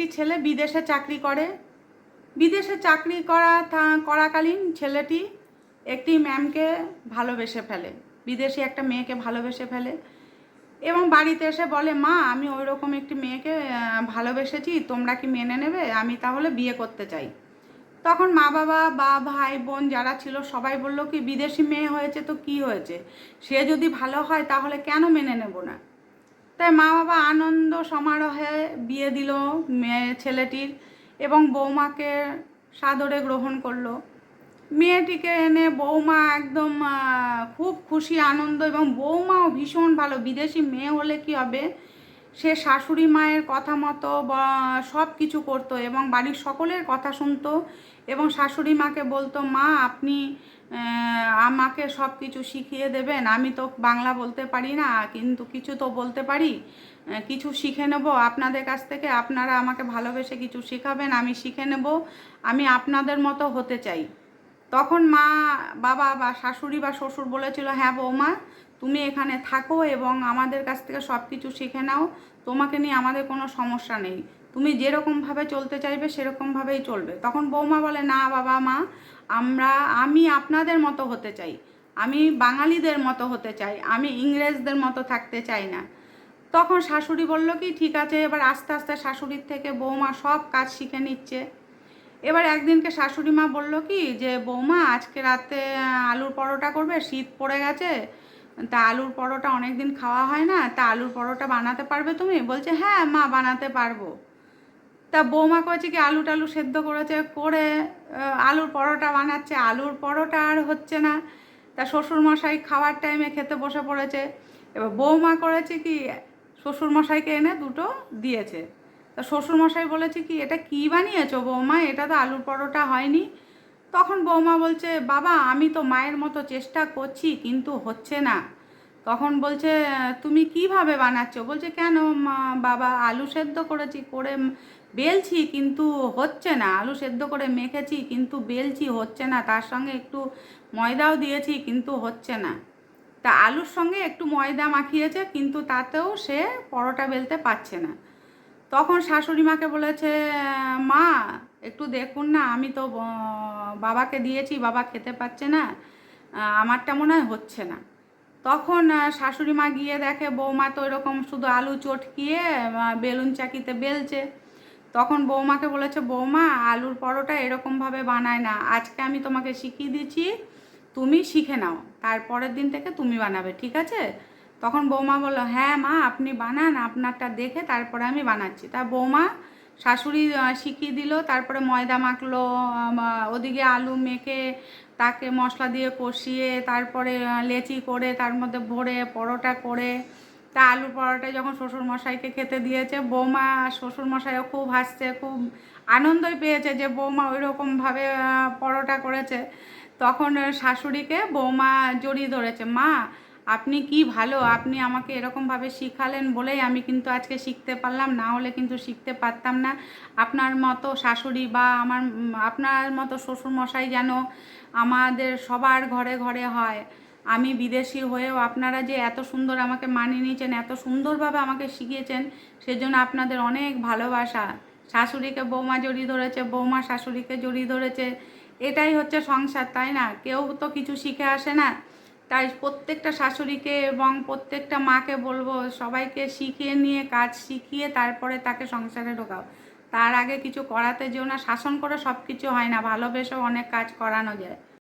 একটি ছেলে বিদেশে চাকরি করে। বিদেশে চাকরি করা করাকালীন ছেলেটি একটি ম্যামকে ভালোবেসে ফেলে। বিদেশি একটা মেয়েকে ভালোবেসে ফেলে। এবং বাড়িতে এসে বলে, মা, আমি ওই রকম একটি মেয়েকে ভালোবেসেছি, তোমরা কি মেনে নেবে? আমি তাহলে বিয়ে করতে চাই। তখন মা বাবা বা ভাই বোন যারা ছিল, সবাই বলল কি, বিদেশি মেয়ে হয়েছে তো কি হয়েছে? সে যদি ভালো হয়, তাহলে কেন মেনে নেব না? তাই মা বাবা আনন্দ সমারোহে বিয়ে দিল মেয়ে ছেলেটির এবং বৌমাকে সাদরে গ্রহণ করল। মেয়েটিকে এনে বৌমা একদম খুব খুশি, আনন্দ এবং বৌমাও ভীষণ ভালো। বিদেশি মেয়ে হলে কি হবে? সে শাশুড়ি মায়ের কথা মতো সব কিছু করতো এবং বাড়ির সকলের কথা শুনতো এবং শাশুড়ি মাকে বলতো, মা, আপনি আমাকে সব কিছু শিখিয়ে দেবেন। আমি তো বাংলা বলতে পারি না, কিন্তু কিছু তো বলতে পারি। কিছু শিখে নেব। আপনাদের কাছ থেকে আপনারা আমাকে ভালোবেসে কিছু শেখাবেন, আমি শিখে নেব। আমি আপনাদের মতো হতে চাই। তখন মা, বাবা বা শাশুড়ি বা শ্বশুর বলেছিল হ্যাঁ বৌমা তুমি এখানে থাকো এবং আমাদের কাছ থেকে সব কিছু শিখে নাও। তোমাকে নিয়ে আমাদের কোনো সমস্যা নেই। তুমি যেরকমভাবে চলতে চাইবে, সেরকমভাবেই চলবে। তখন বৌমা বলে, না বাবা মা, আমরা, আমি আপনাদের মতো হতে চাই। আমি বাঙালিদের মতো হতে চাই। আমি ইংরেজদের মতো থাকতে চাই না। তখন শাশুড়ি বলল কি, ঠিক আছে, এবার আস্তে আস্তে শাশুড়ির থেকে বৌমা সব কাজ শিখে নিচ্ছে। এবার একদিনকে শাশুড়ি মা বলল কি, যে বৌমা, আজকে রাতে, আলুর পরোটা করবে, শীত পড়ে গেছে তা আলুর পরোটা অনেক দিন খাওয়া হয় না, তা আলুর পরোটা বানাতে পারবে তুমি? বলছে হ্যাঁ মা, বানাতে পারব। তা বৌমা করেছে কি, আলু টালু সেদ্ধ করেছে, করে আলুর পরোটা বানাচ্ছে। আলুর পরোটা আর হচ্ছে না। তা শ্বশুরমশাই খাওয়ার টাইমে খেতে বসে পড়েছে। এবার বৌমা করেছে কি, শ্বশুরমশাইকে এনে দুটো দিয়েছে। তা শ্বশুরমশাই বলেছে কি, এটা কি বানিয়েছো বৌমা? এটা তো আলুর পরোটা হয়নি। তখন বৌমা বলছে, বাবা, আমি তো মায়ের মতো চেষ্টা করছি, কিন্তু হচ্ছে না। তখন বলছে, তুমি কীভাবে বানাচ্ছ? বলছে, কেন মা, বাবা, আলু সেদ্ধ করেছি, করে বেলছি, কিন্তু হচ্ছে না। আলু সেদ্ধ করে মেখেছি, কিন্তু বেলছি, হচ্ছে না। তার সঙ্গে একটু ময়দাও দিয়েছি, কিন্তু হচ্ছে না। তা আলুর সঙ্গে একটু ময়দা মাখিয়েছে, কিন্তু তাতেও সে পরোটা বেলতে পারছে না। তখন শাশুড়ি মাকে বলেছে, মা, একটু দেখুন না, আমি তো বাবাকে দিয়েছি, বাবা খেতে পাচ্ছে না আমারটা মনে হয় হচ্ছে না। তখন শাশুড়ি মা গিয়ে দেখে, বৌমা তো এরকম শুধু আলু চটকিয়ে বেলুন চাকিতে বেলছে। তখন বৌমাকে বলেছে, বৌমা, আলুর পরোটা এরকমভাবে বানায় না। আজকে আমি তোমাকে শিখিয়ে দিচ্ছি, তুমি শিখে নাও। তারপরের দিন থেকে তুমি বানাবে, ঠিক আছে? তখন বৌমা বলল হ্যাঁ মা, আপনি বানান, আপনারটা দেখে তারপরে আমি বানাচ্ছি। তা বৌমা শাশুড়ি শিখিয়ে দিল, তারপরে ময়দা মাখলো ওদিকে আলু মেখে তাকে মশলা দিয়ে কষিয়ে, তারপরে লেচি করে, তার মধ্যে ভরে পরোটা করে। তা আলু পরোটা যখন শ্বশুরমশাইকে খেতে দিয়েছে, বৌমা, শ্বশুরমশাইও খুব হাসছে, খুব আনন্দই পেয়েছে যে বৌমা ওই রকমভাবে পরোটা করেছে। তখন শাশুড়িকে বৌমা জড়িয়ে ধরেছে, মা আপনি কি ভালো? আপনি আমাকে এরকমভাবে শিখালেন বলেই আমি কিন্তু আজকে শিখতে পারলাম। না হলে কিন্তু শিখতে পারতাম না। আপনার মতো শাশুড়ি বা আমার, আপনার মতো শ্বশুরমশাই যেন আমাদের সবার ঘরে ঘরে হয়। আমি বিদেশি হয়েও আপনারা যে এত সুন্দর আমাকে মানিয়ে নিয়েছেন, এত সুন্দরভাবে আমাকে শিখিয়েছেন, সেজন্য আপনাদের অনেক ভালোবাসা। শাশুড়িকে বৌমা জড়িয়ে ধরেছে, বৌমা শাশুড়িকে জড়িয়ে ধরেছে। এটাই হচ্ছে সংসার, তাই না? কেউ তো কিছু শিখে আসে না। তাই প্রত্যেকটা শাশুড়িকে এবং প্রত্যেকটা মাকে বলব, সবাইকে শিখিয়ে নিয়ে কাজ শিখিয়ে তারপরে তাকে সংসারে ঢোকাও। তার আগে কিছু করাতে যেও না, শাসন করে সব কিছু হয় না, ভালোবেসেও অনেক কাজ করানো যায়।